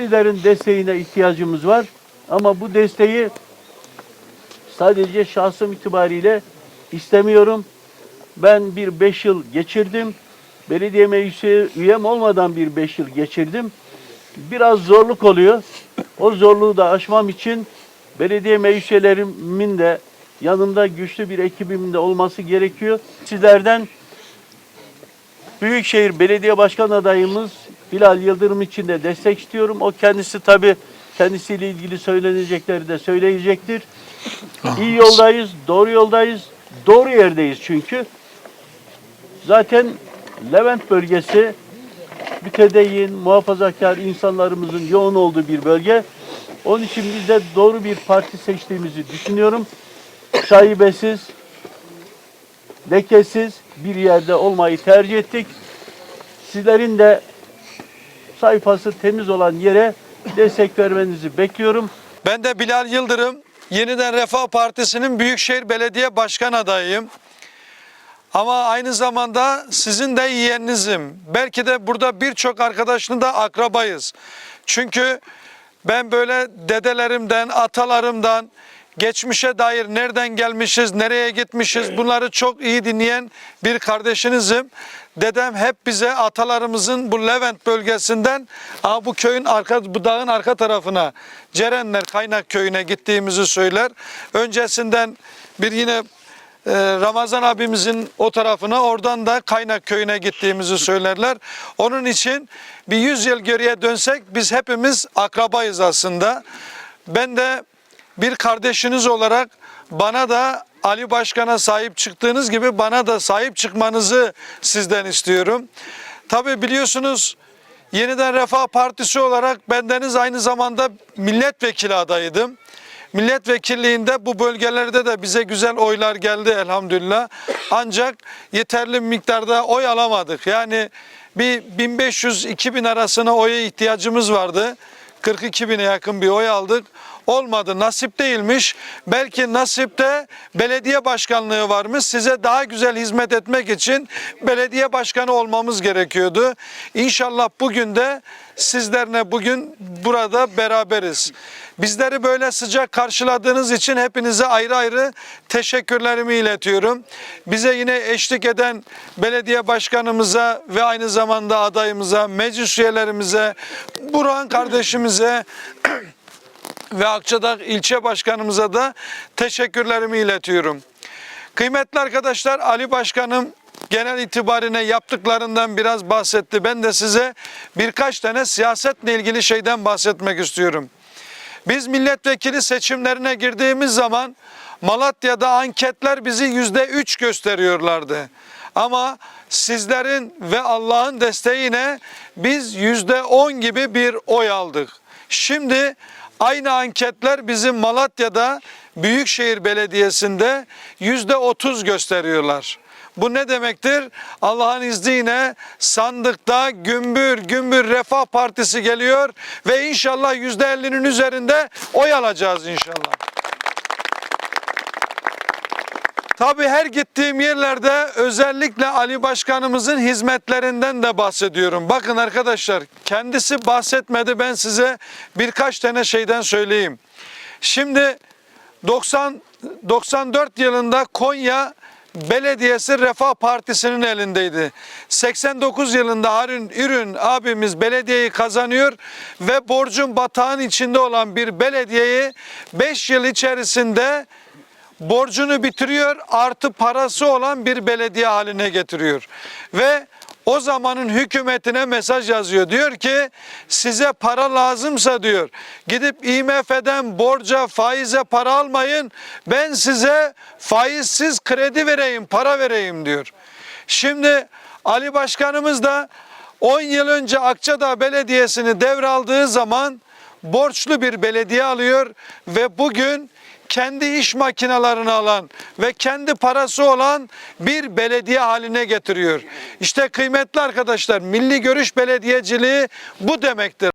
Sizlerin desteğine ihtiyacımız var. Ama bu desteği sadece şahsım itibariyle istemiyorum. Ben bir beş yıl geçirdim. Belediye meclisi üyem olmadan bir beş yıl geçirdim. Biraz zorluk oluyor. O zorluğu da aşmam için belediye meclis üyelerimin de yanımda güçlü bir ekibimin de olması gerekiyor. Sizlerden Büyükşehir Belediye Başkan adayımız Bilal Yıldırım için de destek istiyorum. O kendisi tabii kendisiyle ilgili söylenecekleri de söyleyecektir. İyi yoldayız, doğru yoldayız, doğru yerdeyiz çünkü. Zaten Levent bölgesi mütedeyyin, muhafazakar insanlarımızın yoğun olduğu bir bölge. Onun için biz de doğru bir parti seçtiğimizi düşünüyorum. Şaibesiz, lekesiz bir yerde olmayı tercih ettik. Sizlerin de sayfası temiz olan yere destek vermenizi bekliyorum. Ben de Bilal Yıldırım, Yeniden Refah Partisi'nin Büyükşehir Belediye Başkan adayıyım. Ama aynı zamanda sizin de yeğeninizim. Belki de burada birçok arkadaşın da akrabayız. Çünkü ben böyle dedelerimden, atalarımdan, geçmişe dair nereden gelmişiz, nereye gitmişiz bunları çok iyi dinleyen bir kardeşinizim. Dedem hep bize atalarımızın bu Levent bölgesinden aa, bu köyün arka bu dağın arka tarafına Cerenler Kaynak köyüne gittiğimizi söyler. Öncesinden bir yine ee, Ramazan abimizin o tarafına oradan da Kaynak köyüne gittiğimizi söylerler. Onun için bir 100 yıl geriye dönsek biz hepimiz akrabayız aslında. Ben de bir kardeşiniz olarak bana da Ali Başkan'a sahip çıktığınız gibi bana da sahip çıkmanızı sizden istiyorum. Tabi biliyorsunuz Yeniden Refah Partisi olarak bendeniz aynı zamanda milletvekili adayıydım. Milletvekilliğinde bu bölgelerde de bize güzel oylar geldi elhamdülillah. Ancak yeterli miktarda oy alamadık. Yani bir 1500-2000 arasına oya ihtiyacımız vardı. 42 bine yakın bir oy aldık. Olmadı nasip değilmiş. Belki nasipte belediye başkanlığı varmış. Size daha güzel hizmet etmek için belediye başkanı olmamız gerekiyordu. İnşallah bugün de sizlerle bugün burada beraberiz. Bizleri böyle sıcak karşıladığınız için hepinize ayrı ayrı teşekkürlerimi iletiyorum. Bize yine eşlik eden belediye başkanımıza ve aynı zamanda adayımıza, meclis üyelerimize, Burhan kardeşimize ve Akçadağ ilçe başkanımıza da teşekkürlerimi iletiyorum. Kıymetli arkadaşlar Ali Başkanım genel itibarine yaptıklarından biraz bahsetti. Ben de size birkaç tane siyasetle ilgili şeyden bahsetmek istiyorum. Biz milletvekili seçimlerine girdiğimiz zaman Malatya'da anketler bizi yüzde üç gösteriyorlardı. Ama sizlerin ve Allah'ın desteğiyle biz yüzde on gibi bir oy aldık. Şimdi aynı anketler bizim Malatya'da Büyükşehir Belediyesi'nde yüzde otuz gösteriyorlar. Bu ne demektir? Allah'ın izniyle sandıkta gümbür gümbür Refah Partisi geliyor ve inşallah yüzde ellinin üzerinde oy alacağız inşallah. Tabii her gittiğim yerlerde özellikle Ali Başkanımızın hizmetlerinden de bahsediyorum. Bakın arkadaşlar kendisi bahsetmedi ben size birkaç tane şeyden söyleyeyim. Şimdi 90 94 yılında Konya Belediyesi Refah Partisi'nin elindeydi. 89 yılında Harun Ürün abimiz belediyeyi kazanıyor ve borcun batağın içinde olan bir belediyeyi 5 yıl içerisinde borcunu bitiriyor artı parası olan bir belediye haline getiriyor. Ve o zamanın hükümetine mesaj yazıyor. Diyor ki size para lazımsa diyor gidip IMF'den borca faize para almayın. Ben size faizsiz kredi vereyim para vereyim diyor. Şimdi Ali Başkanımız da 10 yıl önce Akçadağ Belediyesi'ni devraldığı zaman borçlu bir belediye alıyor ve bugün kendi iş makinelerini alan ve kendi parası olan bir belediye haline getiriyor. İşte kıymetli arkadaşlar milli görüş belediyeciliği bu demektir.